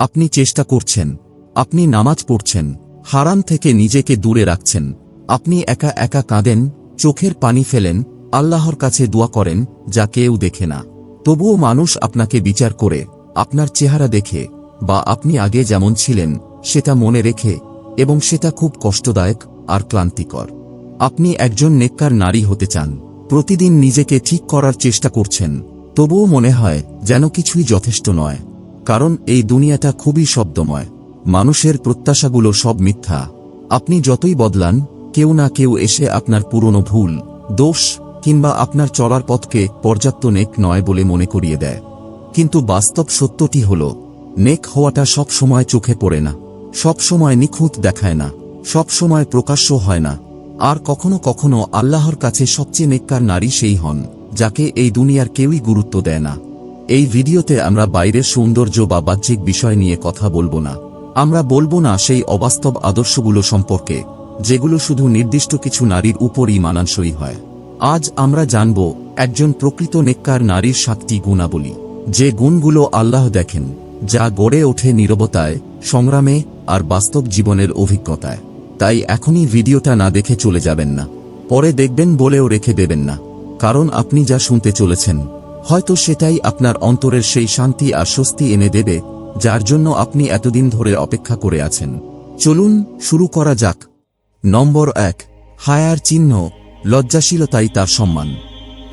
আপনি চেষ্টা করছেন। আপনি নামাজ পড়ছেন। হারাম থেকে নিজেকে দূরে রাখছেন। আপনি একা একা কাঁদেন, চোখের পানি ফেলেন, আল্লাহর কাছে দোয়া করেন, যা কেউ দেখে না। তবুও মানুষ আপনাকে বিচার করে, আপনার চেহারা দেখে, বা আপনি আগে যেমন ছিলেন, সেটা মনে রেখে, এবং সেটা খুব কষ্টদায়ক আর ক্লান্তিকর। আপনি একজন নেককার নারী হতে চান। প্রতিদিন নিজেকে ঠিক করার চেষ্টা করছেন। তবুও মনে হয় যেন কিছুই যথেষ্ট নয়। কারণ এই দুনিয়াটা খুবই শব্দময়। মানুষের প্রত্যাশাগুলো সব মিথ্যা। আপনি যতই বদলান, কেউ না কেউ এসে আপনার পুরনো ভুল, দোষ, কিংবা আপনার চলার পথকে পর্যাপ্ত নেক নয় বলে মনে করিয়ে দেয়। কিন্তু বাস্তব সত্যটি হল, নেক হওয়াটা সব সময় চোখে পড়ে না, সব সময় নিখুঁত দেখায় না, সব সময় প্রকাশ্য হয় না। আর কখনো কখনো আল্লাহর কাছে সবচেয়ে নেককার নারী সেই হন, যাকে এই দুনিয়ার কেউই গুরুত্ব দেয় না। এই ভিডিওতে আমরা বাইরের সৌন্দর্য বা বাহ্যিক বিষয় নিয়ে কথা বলব না। আমরা বলব না সেই অবাস্তব আদর্শগুলো সম্পর্কে, যেগুলো শুধু নির্দিষ্ট কিছু নারীর উপরই মানানসই হয়। আজ আমরা জানব, একজন প্রকৃত নেককার নারীর সাতটি গুণাবলী, যে গুণগুলো আল্লাহ দেখেন, যা গড়ে ওঠে নীরবতায়, সংগ্রামে, আর বাস্তব জীবনের অভিজ্ঞতায়। তাই এখনই ভিডিওটা না দেখে চলে যাবেন না। পরে দেখবেন বলেও রেখে দেবেন না। কারণ আপনি যা শুনতে চলেছেন হয়তো সেটাই আপনার অন্তরের সেই শান্তি আর স্বস্তি এনে দেবে, যার জন্য আপনি এতদিন ধরে অপেক্ষা করে আছেন। চলুন শুরু করা যাক। নম্বর এক, হায়ার চিহ্ন, লজ্জাশীলতাই তার সম্মান।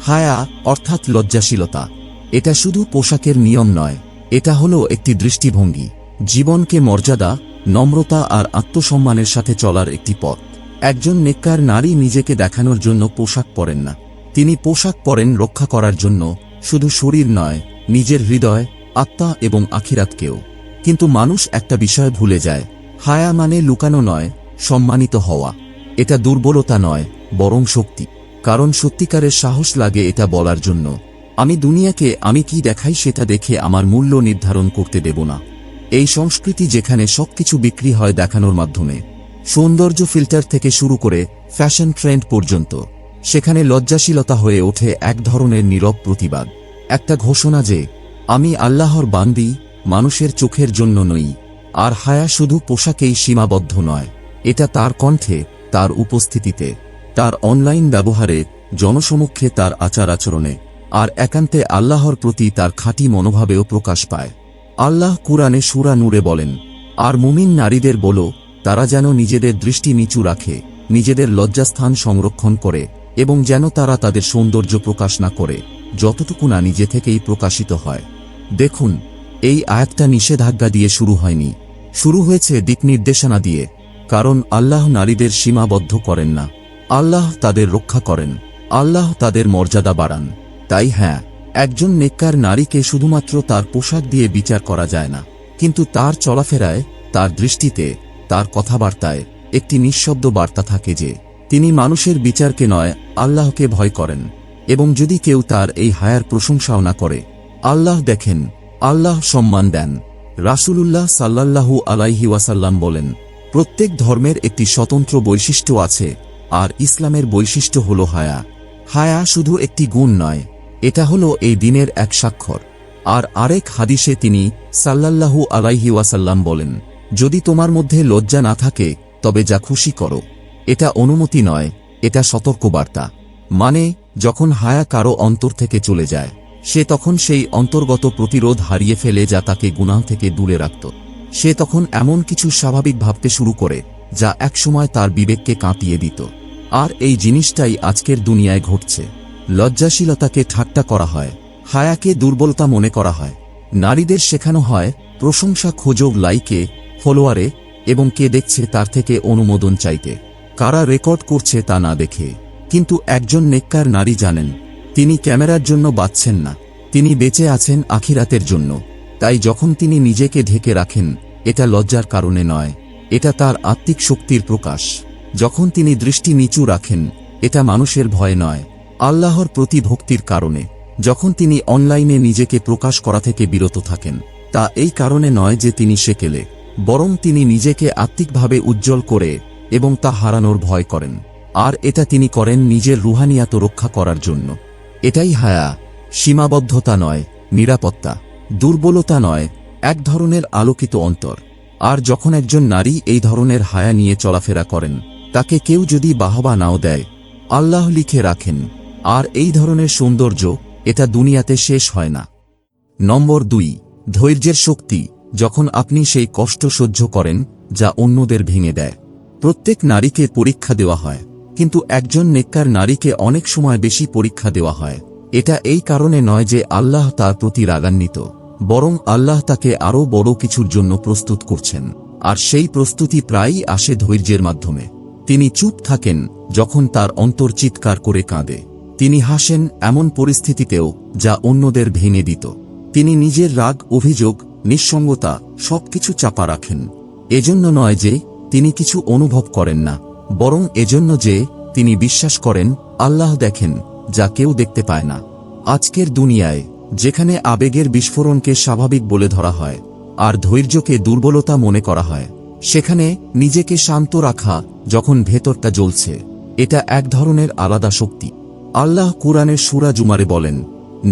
হায়া অর্থাৎ লজ্জাশীলতা। এটা শুধু পোশাকের নিয়ম নয়, এটা হলো একটি দৃষ্টিভঙ্গি। জীবনকে মর্যাদা, নম্রতা আর আত্মসম্মানের সাথে চলার একটি পথ। একজন নেককার নারী নিজেকে দেখানোর জন্য পোশাক পরেন না। তিনি পোশাক পরেন রক্ষা করার জন্য শুধু শরীর নয়, নিজের হৃদয়, আত্মা এবং আখিরাতকেও। কিন্তু মানুষ একটা বিষয় ভুলে যায়, হায়া মানে লুকানো নয়, সম্মানিত হওয়া। এটা দুর্বলতা নয়, বরং শক্তি। কারণ সত্যিকারের সাহস লাগে এটা বলার জন্য। আমি দুনিয়াকে আমি কি দেখাই সেটা দেখে আমার মূল্য নির্ধারণ করতে দেব না। এই সংস্কৃতি যেখানে সবকিছু বিক্রি হয় দেখানোর মাধ্যমে। সৌন্দর্য ফিল্টার থেকে শুরু করে ফ্যাশন ট্রেন্ড পর্যন্ত। সেখানে লজ্জাশীলতা হয়ে ওঠে এক ধরনের নীরব প্রতিবাদ। একটা ঘোষণা যে, আমি আল্লাহর বান্দি, মানুষের চোখের জন্য নই, আর হায়া শুধু পোশাকেই সীমাবদ্ধ নয়। এটা তার কণ্ঠে, তার উপস্থিতিতে, তার অনলাইন ব্যবহারে, জনসমক্ষে তার আচার আচরণে আর একান্তে আল্লাহর প্রতি তার খাঁটি মনোভাবেও প্রকাশ পায়। আল্লাহ কুরআনে সুরা নূরে বলেন, আর মুমিন নারীদের বলো, তারা যেন নিজেদের দৃষ্টি নিচু রাখে, নিজেদের লজ্জাস্থান সংরক্ষণ করে এবং যেন তারা তাদের সৌন্দর্য প্রকাশ না করে, যতটুকু না নিজে থেকেই প্রকাশিত হয়। দেখুন, এই আয়াতটা নিষেধাজ্ঞা দিয়ে শুরু হয়নি। শুরু হয়েছে দিক নির্দেশনা দিয়ে, কারণ আল্লাহ নারীদের সীমাবদ্ধ করেন না। আল্লাহ তাদের রক্ষা করেন। আল্লাহ তাদের মর্যাদা বাড়ান। তাই হ্যাঁ একজন নেককার নারীকে শুধুমাত্র তার পোশাক দিয়ে বিচার করা যায় না, কিন্তু তার চলাফেরায়, তার দৃষ্টিতে, তার কথাবার্তায় একটি নিঃশব্দ বার্তা থাকে যে তিনি মানুষের বিচারকে নয়, আল্লাহকে ভয় করেন। এবং যদি কেউ তার এই হায়ার প্রশংসাও না করে, আল্লাহ দেখেন, আল্লাহ সম্মান দেন। রাসূলুল্লাহ সাল্লাল্লাহু আলাইহি ওয়াসাল্লাম বলেন, প্রত্যেক ধর্মের একটি স্বতন্ত্র বৈশিষ্ট্য আছে, আর ইসলামের বৈশিষ্ট্য হল হায়া। হায়া শুধু একটি গুণ নয়, এটা হলো এই দিনের এক স্বাক্ষর। আর আরেক হাদিসে তিনি সাল্লাল্লাহু আলাইহি ওয়াসাল্লাম বলেন, যদি তোমার মধ্যে লজ্জা না থাকে, তবে যা খুশি করো। এটা অনুমতি নয়, এটা সতর্কবার্তা। মানে যখন হায়া কারও অন্তর থেকে চলে যায়, সে তখন সেই অন্তর্গত প্রতিরোধ হারিয়ে ফেলে যা তাকে গুনাহ থেকে দূরে রাখত। সে তখন এমন কিছু স্বাভাবিক ভাবতে শুরু করে, যা একসময় তার বিবেককে কাঁপিয়ে দিত। আর এই জিনিসটাই আজকের দুনিয়ায় ঘটছে। লজ্জাশীলতাকে ঠাট্টা করা হয়, হায়াকে দুর্বলতা মনে করা হয়। নারীদের শেখানো হয়, প্রশংসা খোঁজো লাইকে, ফলোয়ারে, এবং কে দেখছে তার থেকে অনুমোদন চাইতে। কারা রেকর্ড করছে তা না দেখে। কিন্তু একজন নেককার নারী জানেন, তিনি ক্যামেরার জন্য বাঁচছেন না, তিনি বেঁচে আছেন আখিরাতের জন্য। তাই যখন তিনি নিজেকে ঢেকে রাখেন, এটা লজ্জার কারণে নয়, এটা তার আত্মিক শক্তির প্রকাশ। যখন তিনি দৃষ্টি নিচু রাখেন, এটা মানুষের ভয় নয়, আল্লাহর প্রতি ভক্তির কারণে। যখন তিনি অনলাইনে নিজেকে প্রকাশ করা থেকে বিরত থাকেন, তা এই কারণে নয় যে তিনি সেকেলে, বরং তিনি নিজেকে আত্মিকভাবে উজ্জ্বল করে এবং তা হারানোর ভয় করেন। আর এটা তিনি করেন নিজের রুহানিয়াত রক্ষা করার জন্য। এটাই হায়া, সীমাবদ্ধতা নয়, নিরাপত্তা, দুর্বলতা নয়, এক ধরনের আলোকিত অন্তর। আর যখন একজন নারী এই ধরনের হায়া নিয়ে চলাফেরা করেন, তাকে কেউ যদি বাহবা নাও দেয়, আল্লাহ লিখে রাখেন, আর এই ধরনের সৌন্দর্য এটা দুনিয়াতে শেষ হয় না। নম্বর দুই, ধৈর্যের শক্তি, যখন আপনি সেই কষ্ট সহ্য করেন, যা অন্যদের ভেঙে দেয়। প্রত্যেক নারীকে পরীক্ষা দেওয়া হয়, কিন্তু একজন নেককার নারীকে অনেক সময় বেশি পরীক্ষা দেওয়া হয়। এটা এই কারণে নয় যে আল্লাহ তার প্রতি রাগান্বিত, বরং আল্লাহ তাকে আরও বড় কিছুর জন্য প্রস্তুত করছেন, আর সেই প্রস্তুতি প্রায়ই আসে ধৈর্যের মাধ্যমে। তিনি চুপ থাকেন যখন তার অন্তর চিৎকার করে কাঁদে। তিনি হাসেন এমন পরিস্থিতিতেও যা অন্যদের ভেঙে দিত। তিনি নিজের রাগ, অভিযোগ, নিঃসঙ্গতা সবকিছু চাপা রাখেন। এজন্য নয় যে তিনি কিছু অনুভব করেন না, বরং এজন্য যে তিনি বিশ্বাস করেন, আল্লাহ দেখেন, যা কেউ দেখতে পায় না। আজকের দুনিয়ায়, যেখানে আবেগের বিস্ফোরণকে স্বাভাবিক বলে ধরা হয়, আর ধৈর্যকে দুর্বলতা মনে করা হয়, সেখানে নিজেকে শান্ত রাখা যখন ভেতরটা জ্বলছে, এটা এক ধরনের আলাদা শক্তি। আল্লাহ কুরআনের সুরা জুমারে বলেন,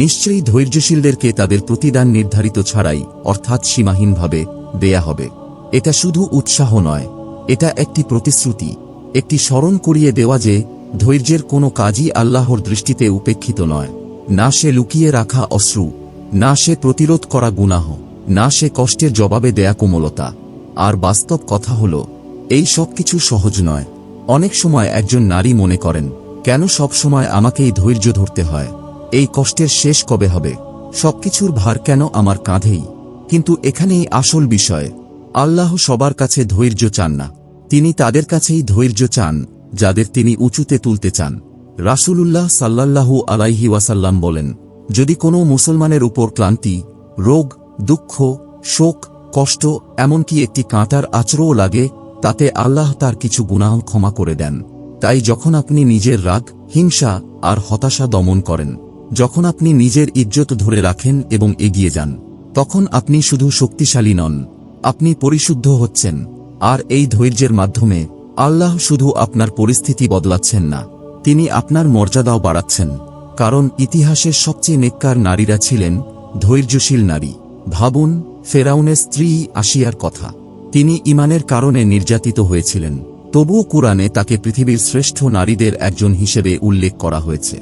নিশ্চয়ই ধৈর্যশীলদেরকে তাদের প্রতিদান নির্ধারিত ছাড়াই অর্থাৎ সীমাহীনভাবে দেয়া হবে। এটা শুধু উৎসাহ নয় এটা একটি প্রতিশ্রুতি, একটি স্মরণ করিয়ে দেওয়া যে, ধৈর্যের কোনো কাজই আল্লাহর দৃষ্টিতে উপেক্ষিত নয়। না সে লুকিয়ে রাখা অশ্রু, না সে প্রতিরোধ করা গুনাহ, না সে কষ্টের জবাবে দেয়া কোমলতা। আর বাস্তব কথা হল, এই সব কিছু সহজ নয়। অনেক সময় একজন নারী মনে করেন, কেন সব সময় আমাকেই ধৈর্য ধরতে হয়? এই কষ্টের শেষ কবে হবে? সবকিছুর ভার কেন আমার কাঁধেই? কিন্তু এখানেই আসল বিষয় আল্লাহ সবার কাছে ধৈর্য চান না। তিনি তাদের কাছেই ধৈর্য চান, যাদের তিনি উঁচুতে তুলতে চান। রাসূলুল্লাহ সাল্লাল্লাহু আলাইহি ওয়াসাল্লাম বলেন, যদি কোনো মুসলমানের উপর ক্লান্তি, রোগ, দুঃখ, শোক, কষ্ট, এমনকি একটি কাঁটার আচরও লাগে, তাতে আল্লাহ তার কিছু গুনাহ ক্ষমা করে দেন। তাই যখন আপনি নিজের রাগ, হিংসা আর হতাশা দমন করেন, যখন আপনি নিজের ইজ্জত ধরে রাখেন এবং এগিয়ে যান, তখন আপনি শুধু শক্তিশালী নন। আপনি পরিশুদ্ধ হচ্ছেন, আর এই ধৈর্যের মাধ্যমে আল্লাহ শুধু আপনার পরিস্থিতি বদলাচ্ছেন না, তিনি আপনার মর্যাদাও বাড়াচ্ছেন, কারণ ইতিহাসের সবচেয়ে নেককার নারীরা ছিলেন ধৈর্যশীল নারী। ভাবুন, ফেরাউনের স্ত্রী আসিয়ার কথা। তিনি ইমানের কারণে নির্যাতিত হয়েছিলেন, তবুও কুরআনে তাকে পৃথিবীর শ্রেষ্ঠ নারীদের একজন হিসেবে উল্লেখ করা হয়েছে।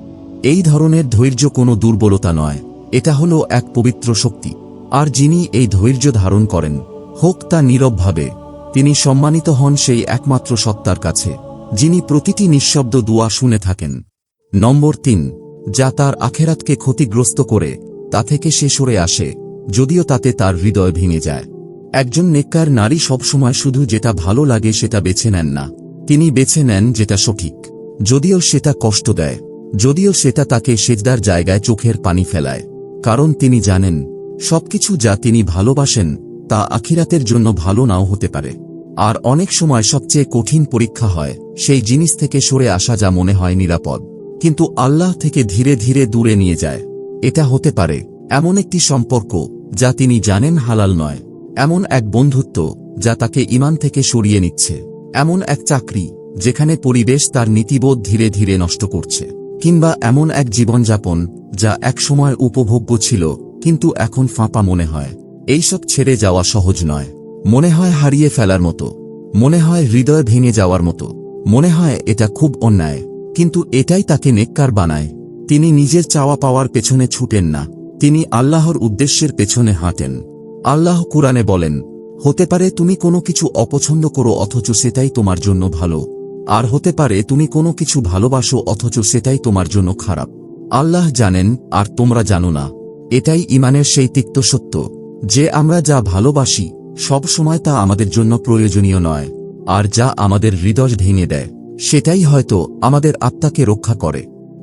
এই ধরনের ধৈর্য কোনো দুর্বলতা নয়, এটা হল এক পবিত্র শক্তি, আর যিনি এই ধৈর্য ধারণ করেন হোক তা নীরবভাবে, তিনি সম্মানিত হন সেই একমাত্র সত্তার কাছে, যিনি প্রতিটি নিঃশব্দ দুয়া শুনে থাকেন। নম্বর তিন, যা তার আখেরাতকে ক্ষতিগ্রস্ত করে, তা থেকে সে সরে আসে, যদিও তাতে তার হৃদয় ভেঙে যায়। একজন নেককার নারী সবসময় শুধু যেটা ভালো লাগে সেটা বেছে নেন না, তিনি বেছে নেন যেটা সঠিক। যদিও সেটা কষ্ট দেয়, যদিও সেটা তাকে সেজদার জায়গায় চোখের পানি ফেলায়, কারণ তিনি জানেন, সবকিছু যা তিনি ভালোবাসেন তা আখিরাতের জন্য ভালো নাও হতে পারে। আর অনেক সময় সবচেয়ে কঠিন পরীক্ষা হয়, সেই জিনিস থেকে সরে আসা যা মনে হয় নিরাপদ। কিন্তু আল্লাহ থেকে ধীরে ধীরে দূরে নিয়ে যায়। এটা হতে পারে এমন একটি সম্পর্ক যা তিনি জানেন হালাল নয়, এমন এক বন্ধুত্ব যা তাকে ইমান থেকে সরিয়ে নিচ্ছে, এমন এক চাকরি যেখানে পরিবেশ তার নীতিবোধ ধীরে ধীরে নষ্ট করছে, কিংবা এমন এক জীবনযাপন যা একসময় উপভোগ্য ছিল, কিন্তু এখন ফাঁপা মনে হয়। এইসব ছেড়ে যাওয়া সহজ নয়। মনে হয় হারিয়ে ফেলার মতো। মনে হয় হৃদয় ভেঙে যাওয়ার মতো। মনে হয় এটা খুব অন্যায়। কিন্তু এটাই তাকে নেককার বানায়। তিনি নিজের চাওয়া পাওয়ার পেছনে ছুটেন না। তিনি আল্লাহর উদ্দেশ্যের পেছনে হাঁটেন। আল্লাহ কুরআনে বলেন, হতে পারে তুমি কোনো কিছু অপছন্দ করো অথচ সেটাই তোমার জন্য ভালো। আর হতে পারে তুমি কোনো কিছু ভালোবাসো অথচ সেটাই তোমার জন্য খারাপ। আল্লাহ জানেন, আর তোমরা জানো না। এটাই ইমানের সেই তিক্ত সত্য। যে আমরা যা ভালোবাসি, সব সময় তা আমাদের জন্য প্রয়োজনীয় নয়, আর যা আমাদের হৃদয় ভেঙে দেয়, সেটাই হয়তো আমাদের আত্মাকে রক্ষা করে।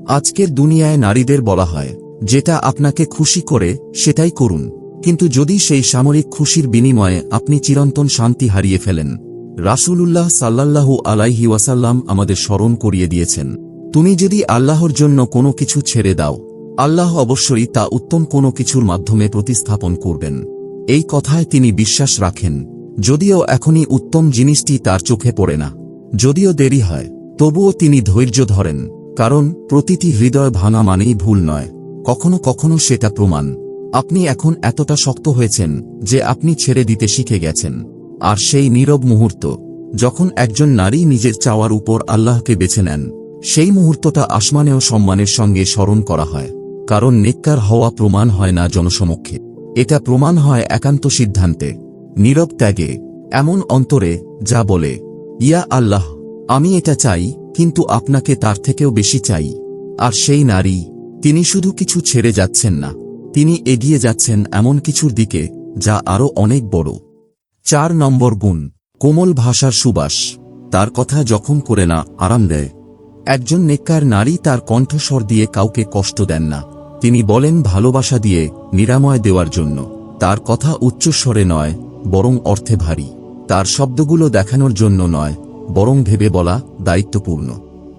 আজকের দুনিয়ায় নারীদের বলা হয়, যেটা আপনাকে খুশি করে, সেটাই করুন। কিন্তু যদি সেই সামরিক খুশির বিনিময়ে আপনি চিরন্তন শান্তি হারিয়ে ফেলেন, রাসূলুল্লাহ সাল্লাল্লাহু আলাইহি ওয়াসাল্লাম আমাদের স্মরণ করিয়ে দিয়েছেন। তুমি যদি আল্লাহর জন্য কোনো কিছু ছেড়ে দাও আল্লাহ অবশ্যই তা উত্তম কোনো কিছুর মাধ্যমে প্রতিস্থাপন করবেন। এই কথায় তিনি বিশ্বাস রাখেন, যদিও এখনই উত্তম জিনিসটি তার চোখে পড়ে না। যদিও দেরি হয়, তবুও তিনি ধৈর্য ধরেন, কারণ প্রতিটি হৃদয় ভাঙা মানেই ভুল নয়, কখনো কখনো সেটা প্রমাণ। আপনি এখন এতটা শক্ত হয়েছেন যে আপনি ছেড়ে দিতে শিখে গেছেন। আর সেই নীরব মুহূর্ত, যখন একজন নারী নিজের চাওয়ার উপর আল্লাহকে বেছে নেন, সেই মুহূর্তটা আসমানেও সম্মানের সঙ্গে স্মরণ করা হয়। কারণ নেককার হওয়া প্রমাণ হয় না জনসমক্ষে। এটা প্রমাণ হয় একান্ত সিদ্ধান্তে। নীরব ত্যাগে, এমন অন্তরে, যা বলে, ইয়া আল্লাহ, আমি এটা চাই, কিন্তু আপনাকে তার থেকেও বেশি চাই। আর সেই নারী, তিনি শুধু কিছু ছেড়ে যাচ্ছেন না, তিনি এগিয়ে যাচ্ছেন এমন কিছুর দিকে, যা আরও অনেক বড়। চার নম্বর গুণ, কোমল ভাষার সুবাস। তার কথা জখম করে না, আরাম দেয়। একজন নেককার নারী তার কণ্ঠস্বর দিয়ে কাউকে কষ্ট দেন না। তিনি বলেন ভালোবাসা দিয়ে নিরাময় দেওয়ার জন্য। তার কথা উচ্চস্বরে নয়, বরং অর্থে ভারী। তার শব্দগুলো দেখানোর জন্য নয়, বরং ভেবে বলা দায়িত্বপূর্ণ।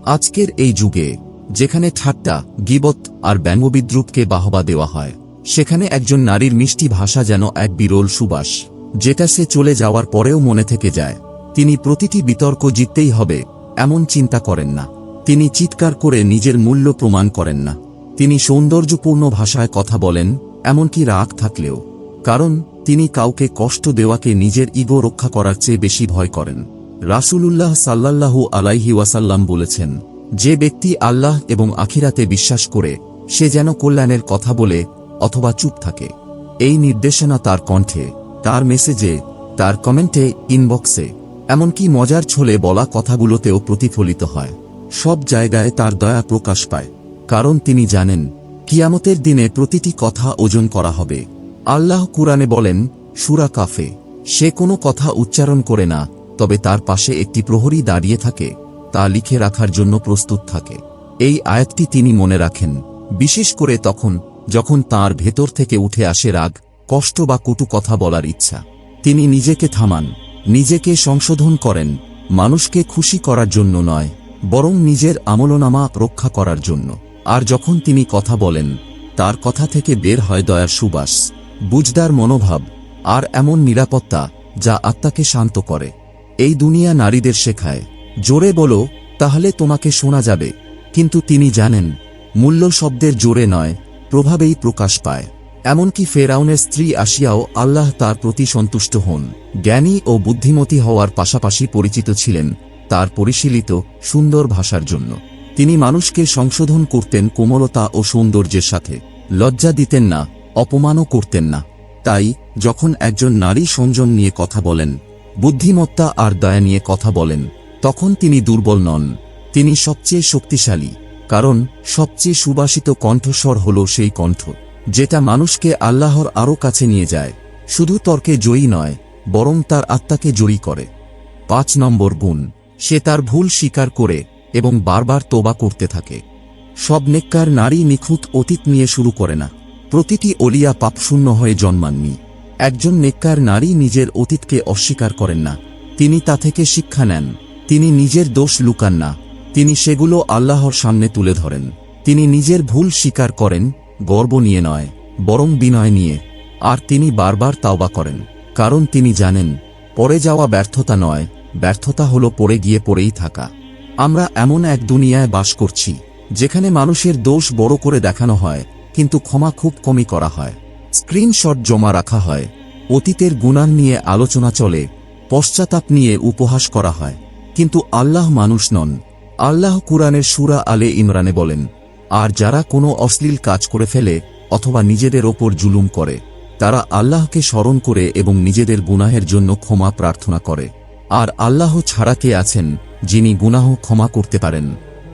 আজকের এই যুগে, যেখানে ঠাট্টা, গিবত আর ব্যঙ্গবিদ্রুপকে বাহবা দেওয়া হয়, সেখানে একজন নারীর মিষ্টি ভাষা যেন এক বিরল সুবাস, যেটা সে চলে যাওয়ার পরেও মনে থেকে যায়। তিনি প্রতিটি বিতর্ক জিততেই হবে, এমন চিন্তা করেন না। তিনি চিৎকার করে নিজের মূল্য প্রমাণ করেন না। তিনি সৌন্দর্যপূর্ণ ভাষায় কথা বলেন, এমনকি রাগ থাকলেও, কারণ তিনি কাউকে কষ্ট দেওয়াকে নিজের ইগো রক্ষা করার চেয়ে বেশি ভয় করেন। রাসূলুল্লাহ সাল্লাল্লাহু আলাইহি ওয়াসাল্লাম বলেছেন, যে ব্যক্তি আল্লাহ এবং আখিরাতে বিশ্বাস করে, সে যেন কল্যাণের কথা বলে অথবা চুপ থাকে। এই নির্দেশনা তার কণ্ঠে, তার মেসেজে তার কমেন্টে ইনবক্সে এমনকি মজার ছলে বলা কথাগুলোতেও প্রতিফলিত হয়। সব জায়গায় তার দয়া প্রকাশ পায়। কারণ তিনি জানেন, কিয়ামতের দিনে প্রতিটি কথা ওজন করা হবে। আল্লাহ কুরআনে বলেন, সুরা কাফে, সে কোনো কথা উচ্চারণ করে না, তবে তার পাশে একটি প্রহরী দাঁড়িয়ে থাকে, তা লিখে রাখার জন্য প্রস্তুত থাকে। এই আয়াতটি তিনি মনে রাখেন, বিশেষ করে তখন, যখন তার ভেতর থেকে উঠে আসে রাগ, কষ্ট বা কটু কথা বলার ইচ্ছা। তিনি নিজেকে থামান, নিজেকে সংশোধন করেন, মানুষকে খুশি করার জন্য নয়, বরং নিজের আমলনামা রক্ষা করার জন্য। আর যখন তিনি কথা বলেন, তার কথা থেকে বের হয় দয়ার সুবাস, বুঝদার মনোভাব, আর এমন নিরাপত্তা যা আত্মাকে শান্ত করে। এই দুনিয়া নারীদের শেখায়, জোরে বলো, তাহলে তোমাকে শোনা যাবে। কিন্তু তিনি জানেন, মূল্য শব্দের জোরে নয়, প্রভাবেই প্রকাশ পায়। এমনকি ফেরাউনের স্ত্রী আসিয়াও আল্লাহ তার প্রতি সন্তুষ্ট হন। জ্ঞানী ও বুদ্ধিমতী হওয়ার পাশাপাশি পরিচিত ছিলেন তার পরিশীলিত সুন্দর ভাষার জন্য। তিনি মানুষকে সংশোধন করতেন কোমলতা ও সৌন্দর্যের সাথে। লজ্জা দিতেন না, অপমানও করতেন না। তাই, যখন একজন নারী সংযম নিয়ে কথা বলেন, বুদ্ধিমত্তা আর দয়া নিয়ে কথা বলেন, তখন তিনি দুর্বল নন। তিনি সবচেয়ে শক্তিশালী, কারণ সবচেয়ে সুবাসিত কণ্ঠস্বর হল সেই কণ্ঠ, যেটা মানুষকে আল্লাহর আরও কাছে নিয়ে যায়। শুধু তর্কে জয়ী নয়, বরং তার আত্মাকে জয়ী করে। পাঁচ নম্বর গুণ, সে তার ভুল স্বীকার করে এবং বারবার তোবা করতে থাকে। সব নেককার নারী নিখুঁত অতীত নিয়ে শুরু করে না। প্রতিটি অলিয়া পাপশূন্য হয়ে জন্মাননি। একজন নেককার নারী নিজের অতীতকে অস্বীকার করেন না। তিনি তা থেকে শিক্ষা নেন। তিনি নিজের দোষ লুকান না। তিনি সেগুলো আল্লাহর সামনে তুলে ধরেন। তিনি নিজের ভুল স্বীকার করেন, গর্ব নিয়ে নয়, বরং বিনয় নিয়ে। আর তিনি বারবার তাওবা করেন, কারণ তিনি জানেন, পরে যাওয়া ব্যর্থতা নয়, ব্যর্থতা হলো পড়ে গিয়ে পড়েই থাকা। আমরা এমন এক দুনিয়ায় বাস করছি, যেখানে মানুষের দোষ বড় করে দেখানো হয়, কিন্তু ক্ষমা খুব কমই করা হয়। স্ক্রিনশট জমা রাখা হয়, অতীতের গুণান নিয়ে আলোচনা চলে, পশ্চাতাপ নিয়ে উপহাস করা হয়। কিন্তু আল্লাহ মানুষ নন। আল্লাহ কুরআনের সুরা আলে ইমরানে বলেন, আর যারা কোনো অশ্লীল কাজ করে ফেলে অথবা নিজেদের ওপর জুলুম করে, তারা আল্লাহকে স্মরণ করে এবং নিজেদের গুনাহের জন্য ক্ষমা প্রার্থনা করে। আর আল্লাহ ছাড়া কে আছেন যিনি গুনাহ ক্ষমা করতে পারেন?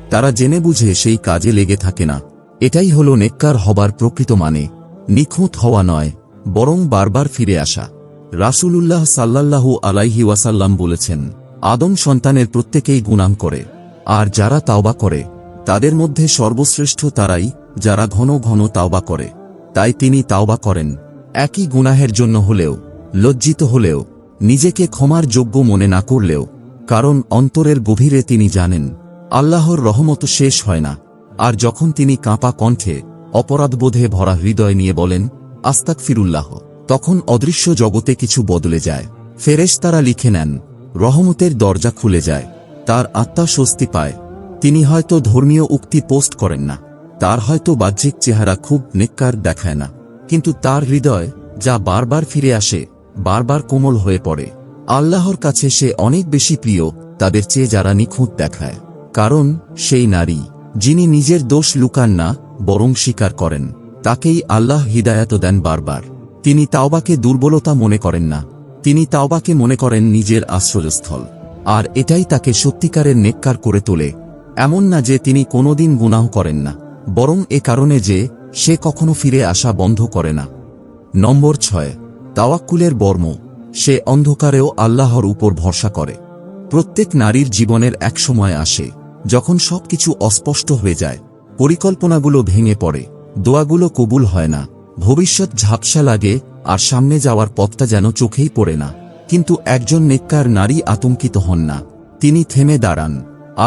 তারা জেনে বুঝে সেই কাজে লেগে থাকে না। এটাই হল নেককার হবার প্রকৃত মানে। নিখুঁত হওয়া নয়, বরং বারবার ফিরে আসা। রাসূলুল্লাহ সাল্লাল্লাহু আলাইহি ওয়াসাল্লাম বলেছেন, আদম সন্তানের প্রত্যেকেই গুনাম করে, আর যারা তাওবা করে, তাদের মধ্যে সর্বশ্রেষ্ঠ তারাই যারা ঘন ঘন তাওবা করে। তাই তিনি তাওবা করেন। একই গুনাহের জন্য হলেও, লজ্জিত হলেও নিজেকে ক্ষমার যোগ্য মনে না করলেও, কারণ অন্তরের গভীরে তিনি জানেন, আল্লাহর রহমত শেষ হয় না, আর যখন তিনি কাঁপা কণ্ঠে অপরাধবোধে ভরা হৃদয় নিয়ে বলেন আস্তাক ফিরুল্লাহ তখন অদৃশ্য জগতে কিছু বদলে যায়। ফেরেশ তারা লিখে নেন, রহমতের দরজা খুলে যায়, তার আত্মা স্বস্তি পায়, তিনি হয়তো ধর্মীয় উক্তি পোস্ট করেন না, তার হয়তো বাহ্যিক চেহারা খুব নেককার দেখায় না, কিন্তু তার হৃদয় যা বারবার ফিরে আসে বারবার কোমল হয়ে পড়ে। আল্লাহর কাছে সে অনেক বেশি প্রিয়, তাদের চেয়ে যারা নিখুঁত দেখায়। কারণ, সেই নারী, যিনি নিজের দোষ লুকান না, বরং স্বীকার করেন। তাকেই আল্লাহ হিদায়াত দেন বারবার। তিনি তাওবাকে দুর্বলতা মনে করেন না। তিনি তাওবাকে মনে করেন নিজের আশ্রয়স্থল। আর এটাই তাকে সত্যিকারের নেককার করে তোলে। এমন না যে তিনি কোনোদিন গুনাহ করেন না। বরং এ কারণে যে, সে কখনো ফিরে আসা বন্ধ করে না। নম্বর ছয়। তাওয়াক্কুলের বর্ম, সে অন্ধকারেও আল্লাহর উপর ভরসা করে। প্রত্যেক নারীর জীবনের এক সময় আসে, যখন সবকিছু অস্পষ্ট হয়ে যায়, পরিকল্পনাগুলো ভেঙে পড়ে, দোয়াগুলো কবুল হয় না, ভবিষ্যৎ ঝাপসা লাগে, আর সামনে যাওয়ার পথটা যেন চোখেই পড়ে না। কিন্তু একজন নেককার নারী আতঙ্কিত হন না, তিনি থেমে দাঁড়ান,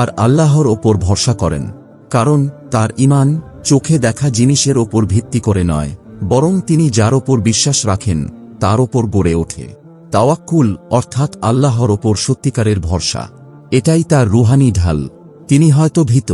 আর আল্লাহর ওপর ভরসা করেন, কারণ তার ইমান চোখে দেখা জিনিসের ওপর ভিত্তি করে নয়, বরং তিনি যার ওপর বিশ্বাস রাখেন তার ওপর গড়ে ওঠে। তাওয়াক্কুল অর্থাৎ আল্লাহর ওপর সত্যিকারের ভরসা। এটাই তার রুহানি ঢাল। তিনি হয়তো ভীত,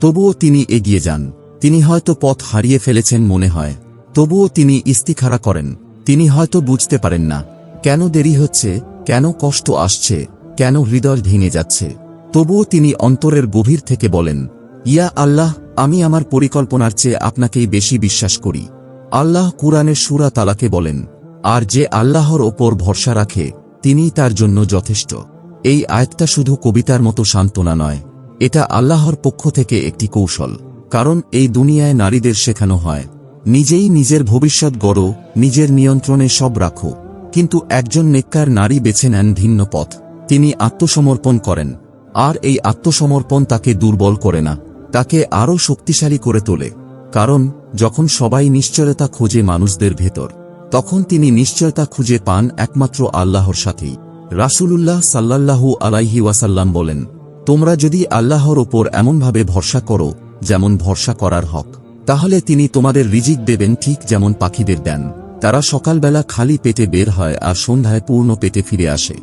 তবুও তিনি এগিয়ে যান। তিনি হয়তো পথ হারিয়ে ফেলেছেন মনে হয়। তবুও তিনি ইস্তিখারা করেন। তিনি হয়তো বুঝতে পারেন না, কেন দেরি হচ্ছে, কেন কষ্ট আসছে, কেন হৃদয় ভেঙে যাচ্ছে। তবুও তিনি অন্তরের গভীর থেকে বলেন, ইয়া আল্লাহ, আমি আমার পরিকল্পনার চেয়ে আপনাকেই বেশি বিশ্বাস করি। আল্লাহ কুরআনের সুরা তালাকে বলেন আর যে আল্লাহর ওপর ভরসা রাখে, তিনিই তার জন্য যথেষ্ট। এই আয়াতটা শুধু কবিতার মতো সান্ত্বনা নয়, এটা আল্লাহর পক্ষ থেকে একটি কৌশল। কারণ এই দুনিয়ায় নারীদের শেখানো হয়, নিজেই নিজের ভবিষ্যৎ গড়ো, নিজের নিয়ন্ত্রণে সব রাখো। কিন্তু একজন নেককার নারী বেছে নেন ভিন্ন পথ। তিনি আত্মসমর্পণ করেন, আর এই আত্মসমর্পণ তাকে দুর্বল করে না, তাকে আরও শক্তিশালী করে তোলে। কারণ, যখন সবাই নিশ্চয়তা খোঁজে মানুষদের ভেতর তখন তিনি নিশ্চয়তা খুঁজে পান একমাত্র আল্লাহর সাথেই। রাসূলুল্লাহ সাল্লাল্লাহু আলাইহি ওয়াসাল্লাম বলেন, তোমরা যদি আল্লাহর ওপর এমনভাবে ভরসা করো, যেমন ভরসা করার হক, তাহলে তিনি তোমাদের রিজিক দেবেন ঠিক যেমন পাখিদের দেন। তারা সকালবেলা খালি পেটে বের হয় আর সন্ধ্যায় পূর্ণ পেটে ফিরে আসে।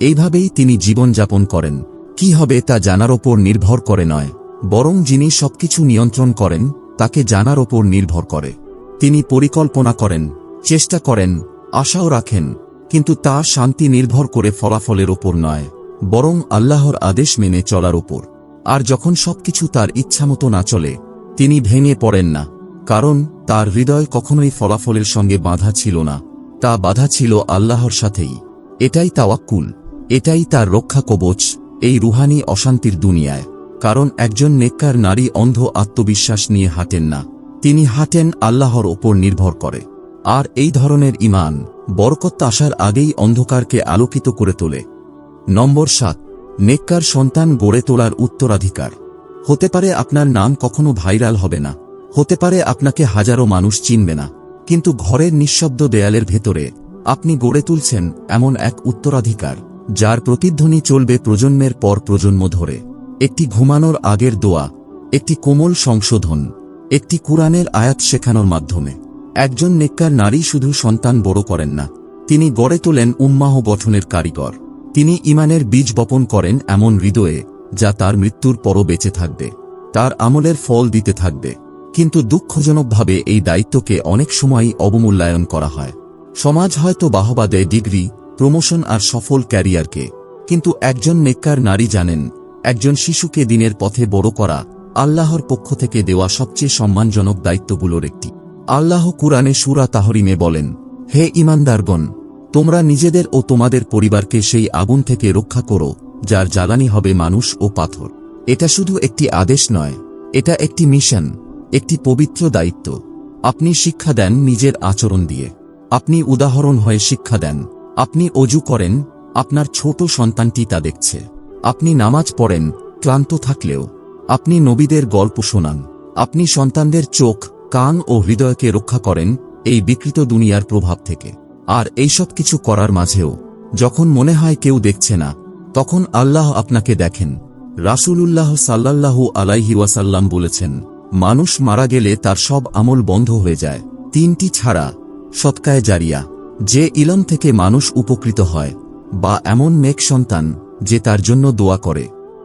এইভাবেই তিনি জীবনযাপন করেন। কি হবে তা জানার ওপর নির্ভর করে নয়। বরং যিনি সবকিছু নিয়ন্ত্রণ করেন, তাকে জানার ওপর নির্ভর করে। তিনি পরিকল্পনা করেন চেষ্টা করেন, আশাও রাখেন, কিন্তু তা শান্তি নির্ভর করে ফলাফলের ওপর নয়, বরং আল্লাহর আদেশ মেনে চলার ওপর। আর যখন সবকিছু তার ইচ্ছামতো না চলে, তিনি ভেঙে পড়েন না, কারণ তার হৃদয় কখনোই ফলাফলের সঙ্গে বাঁধা ছিল না, তা বাধা ছিল আল্লাহর সাথেই। এটাই তাওয়াক্কুল, এটাই তার রক্ষা কবচ, এই রুহানি অশান্তির দুনিয়ায়, কারণ একজন নেককার নারী অন্ধ আত্মবিশ্বাস নিয়ে হাঁটেন না, তিনি হাঁটেন আল্লাহর ওপর নির্ভর করে। আর এই ধরনের ইমান বরকত আসার আগেই অন্ধকারকে আলোকিত করে তোলে। নম্বর সাত, নেককার সন্তান গড়ে তোলার উত্তরাধিকার। হতে পারে আপনার নাম কখনো ভাইরাল হবে না। হতে পারে আপনাকে হাজারো মানুষ চিনবে না। কিন্তু ঘরের নিঃশব্দ দেয়ালের ভেতরে আপনি গড়ে তুলছেন এমন এক উত্তরাধিকার, যার প্রতিধ্বনি চলবে প্রজন্মের পর প্রজন্ম ধরে। একটি ঘুমানোর আগের দোয়া, একটি কোমল সংশোধন, একটি কুরআনের আয়াত শেখানোর মাধ্যমে। একজন নেককার নারী শুধু সন্তান বড় করেন না, তিনি গড়ে তোলেন উম্মাহ গঠনের কারিগর। তিনি ইমানের বীজ বপন করেন এমন হৃদয়ে, যা তার মৃত্যুর পরও বেঁচে থাকবে, তার আমলের ফল দিতে থাকবে। কিন্তু দুঃখজনকভাবে এই দায়িত্বকে অনেক সময়ই অবমূল্যায়ন করা হয়। সমাজ হয়তো বাহবা দেয় ডিগ্রি, প্রমোশন আর সফল ক্যারিয়ারকে, কিন্তু একজন নেককার নারী জানেন, একজন শিশুকে দিনের পথে বড় করা আল্লাহর পক্ষ থেকে দেওয়া সবচেয়ে সম্মানজনক দায়িত্বগুলোর একটি। আল্লাহ কুরআনে সুরা তাহরিমে বলেন, হে ইমানদারগণ তোমরা নিজেদের ও তোমাদের পরিবারকে সেই আগুন থেকে রক্ষা করো, যার জ্বালানি হবে মানুষ ও পাথর। এটা শুধু একটি আদেশ নয়, এটা একটি মিশন, একটি পবিত্র দায়িত্ব। আপনি শিক্ষা দেন নিজের আচরণ দিয়ে। আপনি উদাহরণ হয়ে শিক্ষা দেন। আপনি অজু করেন, আপনার ছোট সন্তানটি তা দেখছে। আপনি নামাজ পড়েন, ক্লান্ত থাকলেও। আপনি নবীদের গল্প শোনান। আপনি সন্তানদের চোখ কান ও হৃদয়কে রক্ষা করেন এই বিকৃত দুনিয়ার প্রভাব থেকে। আর এইসব কিছু করার মাঝেও, যখন মনে হয় কেউ দেখছে না, তখন আল্লাহ আপনাকে দেখেন। রাসূলুল্লাহ সাল্লাল্লাহু আলাইহি ওয়াসাল্লাম বলেছেন, মানুষ মারা গেলে তার সব আমল বন্ধ হয়ে যায়। তিনটি ছাড়া, সৎকায় জারিয়া, যে ইলম থেকে মানুষ উপকৃত হয়, বা এমন মেঘ সন্তান যে তার জন্য দোয়া করে।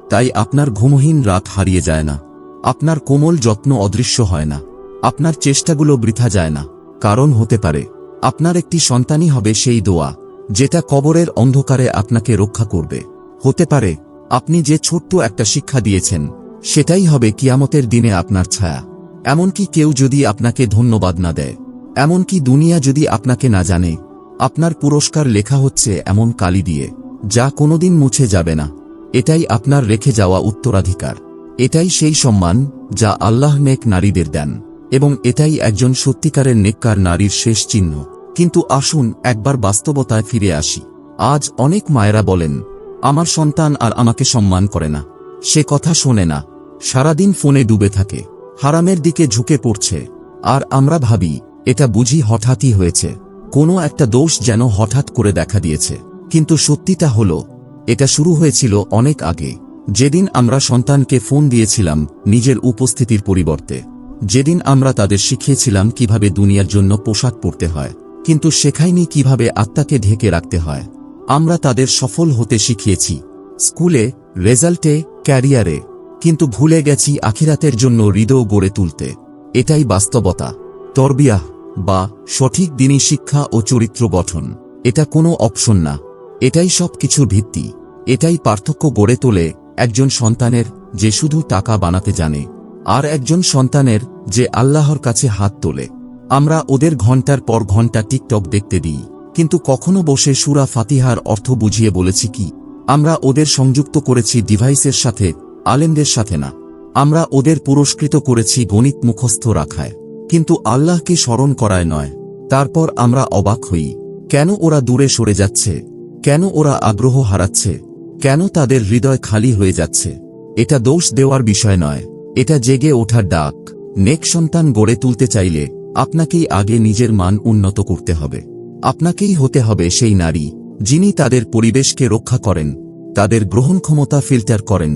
তাই আপনার ঘুমহীন রাত হারিয়ে যায় না। আপনার কোমল যত্ন অদৃশ্য হয় না। আপনার চেষ্টাগুলো বৃথা যায় না। কারণ হতে পারে, আপনার একটি সন্তানই হবে সেই দোয়া, যেটা কবরের অন্ধকারে আপনাকে রক্ষা করবে। হতে পারে, আপনি যে ছোট্ট একটা শিক্ষা দিয়েছেন, সেটাই হবে কিয়ামতের দিনে আপনার ছায়া। এমনকি কেউ যদি আপনাকে ধন্যবাদ না দেয়, এমনকি দুনিয়া যদি আপনাকে না জানে, আপনার পুরস্কার লেখা হচ্ছে এমন কালি দিয়ে, যা কোনোদিন মুছে যাবে না। এটাই আপনার রেখে যাওয়া উত্তরাধিকার। এটাই সেই সম্মান, যা আল্লাহ নেক নারীদের দেন। এবং এটাই একজন সত্যিকারের নেককার নারীর শেষ চিহ্ন। কিন্তু আসুন একবার বাস্তবতায় ফিরে আসি। আজ অনেক মায়েরা বলেন, আমার সন্তান আর আমাকে সম্মান করে না। সে কথা শোনে না। সারাদিন ফোনে ডুবে থাকে। হারামের দিকে ঝুঁকে পড়ছে। আর আমরা ভাবি, এটা বুঝি হঠাৎই হয়েছে। কোনো একটা দোষ যেন হঠাৎ করে দেখা দিয়েছে। কিন্তু সত্যিটা হল, এটা শুরু হয়েছিল অনেক আগে। যেদিন আমরা সন্তানকে ফোন দিয়েছিলাম নিজের উপস্থিতির পরিবর্তে। যেদিন আমরা তাদের শিখিয়েছিলাম কীভাবে দুনিয়ার জন্য পোশাক পরতে হয়, কিন্তু শেখাইনি কীভাবে আত্মাকে ঢেকে রাখতে হয়। আমরা তাদের সফল হতে শিখিয়েছি, স্কুলে, রেজাল্টে, ক্যারিয়ারে, কিন্তু ভুলে গেছি আখিরাতের জন্য হৃদয় গড়ে তুলতে। এটাই বাস্তবতা। তরবিয়াহ, বা সঠিক দিনী শিক্ষা ও চরিত্র গঠন, এটা কোনো অপশন না। এটাই সব কিছুর ভিত্তি। এটাই পার্থক্য গড়ে তোলে একজন সন্তানের যে শুধু টাকা বানাতে জানে। আর একজন সন্তানের, যে আল্লাহর কাছে হাত তোলে। আমরা ওদের ঘণ্টার পর ঘণ্টা টিকটক দেখতে দিই। কিন্তু কখনো বসে সুরা ফাতিহার অর্থ বুঝিয়ে বলেছি কি? আমরা ওদের সংযুক্ত করেছি ডিভাইসের সাথে, আলেমদের সাথে না। আমরা ওদের পুরস্কৃত করেছি গণিত মুখস্থ রাখায়। কিন্তু আল্লাহকে স্মরণ করায় নয়। তারপর আমরা অবাক হই। কেন ওরা দূরে সরে যাচ্ছে? কেন ওরা আগ্রহ হারাচ্ছে? কেন তাদের হৃদয় খালি হয়ে যাচ্ছে? এটা দোষ দেওয়ার বিষয় নয়। এটা জেগে ওঠার ডাক। নেক সন্তান গড়ে তুলতে চাইলে আপনাকেই আগে নিজের মান উন্নত করতে হবে। আপনাকেই হতে হবে সেই নারী, যিনি তাদের পরিবেশকে রক্ষা করেন, তাদের গ্রহণ ক্ষমতা ফিল্টার করেন,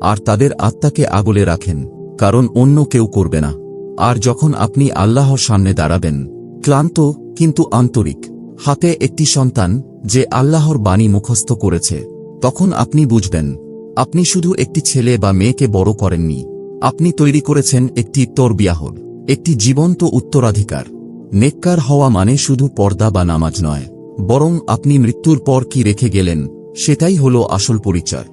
আর তাদের আত্মাকে আগলে রাখেন, কারণ অন্য কেউ করবে না। আর যখন আপনি আল্লাহর সামনে দাঁড়াবেন, ক্লান্ত কিন্তু আন্তরিক, হাতে একটি সন্তান যে আল্লাহর বাণী মুখস্থ করেছে, তখন আপনি বুঝবেন, আপনি শুধু একটি ছেলে বা মেয়েকে বড় করেননি। আপনি তৈরি করেছেন একটি তরবিয়াহর একটি জীবন্ত উত্তরাধিকার। নেককার হওয়া মানে শুধু পর্দা বা নামাজ নয়, বরং আপনি মৃত্যুর পর কি রেখে গেলেন, সেটাই হল আসল পরিচয়।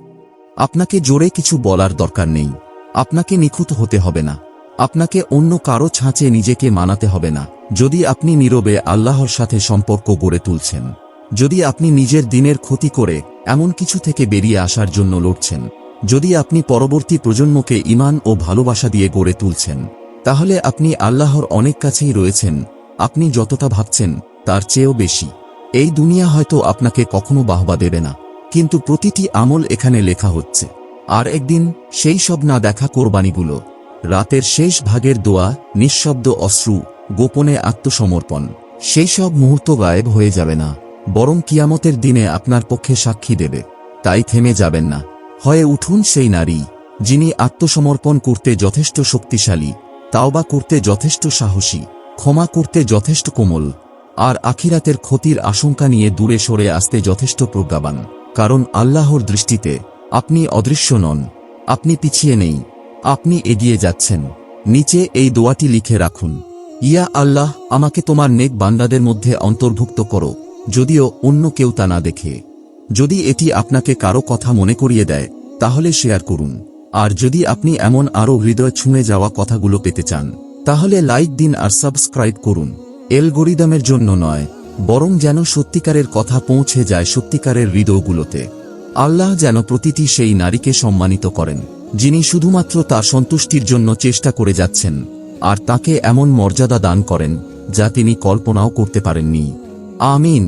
আপনাকে জোরে কিছু বলার দরকার নেই, আপনাকে নিখুঁত হতে হবে না, আপনাকে অন্য কারও ছাঁচে নিজেকে মানাতে হবে না। যদি আপনি নীরবে আল্লাহর সাথে সম্পর্ক গড়ে তুলছেন, যদি আপনি নিজের দিনের ক্ষতি করে এমন কিছু থেকে বেরিয়ে আসার জন্য লড়ছেন যদি আপনি পরবর্তী প্রজন্মকে ইমান ও ভালোবাসা দিয়ে গড়ে তুলছেন, তাহলে আপনি আল্লাহর অনেক কাছেই রয়েছেন, আপনি যতটা ভাবছেন, তার চেয়েও বেশি। এই দুনিয়া হয়তো আপনাকে কখনো বাহবা দেবে না, কিন্তু প্রতিটি আমল এখানে লেখা হচ্ছে। আর একদিন সেই সব না দেখা কোরবানিগুলো, রাতের শেষ ভাগের দোয়া, নিঃশব্দ অশ্রু, গোপনে আত্মসমর্পণ, সেই সব মুহূর্ত গায়েব হয়ে যাবে না, বরং কিয়ামতের দিনে আপনার পক্ষে সাক্ষী দেবে, তাই থেমে যাবেন না। হয়ে উঠুন সেই নারী, যিনি আত্মসমর্পণ করতে যথেষ্ট শক্তিশালী, তাওবা করতে যথেষ্ট সাহসী, ক্ষমা করতে যথেষ্ট কোমল, আর আখিরাতের ক্ষতির আশঙ্কা নিয়ে দূরে সরে আসতে যথেষ্ট প্রজ্ঞাবান। কারণ আল্লাহর দৃষ্টিতে আপনি অদৃশ্য নন, আপনি পিছিয়ে নেই, আপনি এগিয়ে যাচ্ছেন। নিচে এই দোয়াটি লিখে রাখুন, ইয়া আল্লাহ, আমাকে তোমার নেক বান্দাদের মধ্যে অন্তর্ভুক্ত করো, যদিও অন্য কেউ তা না দেখে। যদি এটি আপনাকে কারও কথা মনে করিয়ে দেয়, তাহলে শেয়ার করুন। আর যদি আপনি এমন আরও হৃদয় ছুঁয়ে যাওয়া কথাগুলো পেতে চান, তাহলে লাইক দিন আর সাবস্ক্রাইব করুন। এলগোরিদমের জন্য নয়, বরং যেন সত্যিকারের কথা পৌঁছে যায় সত্যিকারের হৃদয়গুলোতে। আল্লাহ যেন প্রতিটি সেই নারীকে সম্মানিত করেন, যিনি শুধুমাত্র তার সন্তুষ্টির জন্য চেষ্টা করে যাচ্ছেন, আর তাকে এমন মর্যাদা দান করেন, যা তিনি কল্পনাও করতে পারেননি। আমিন।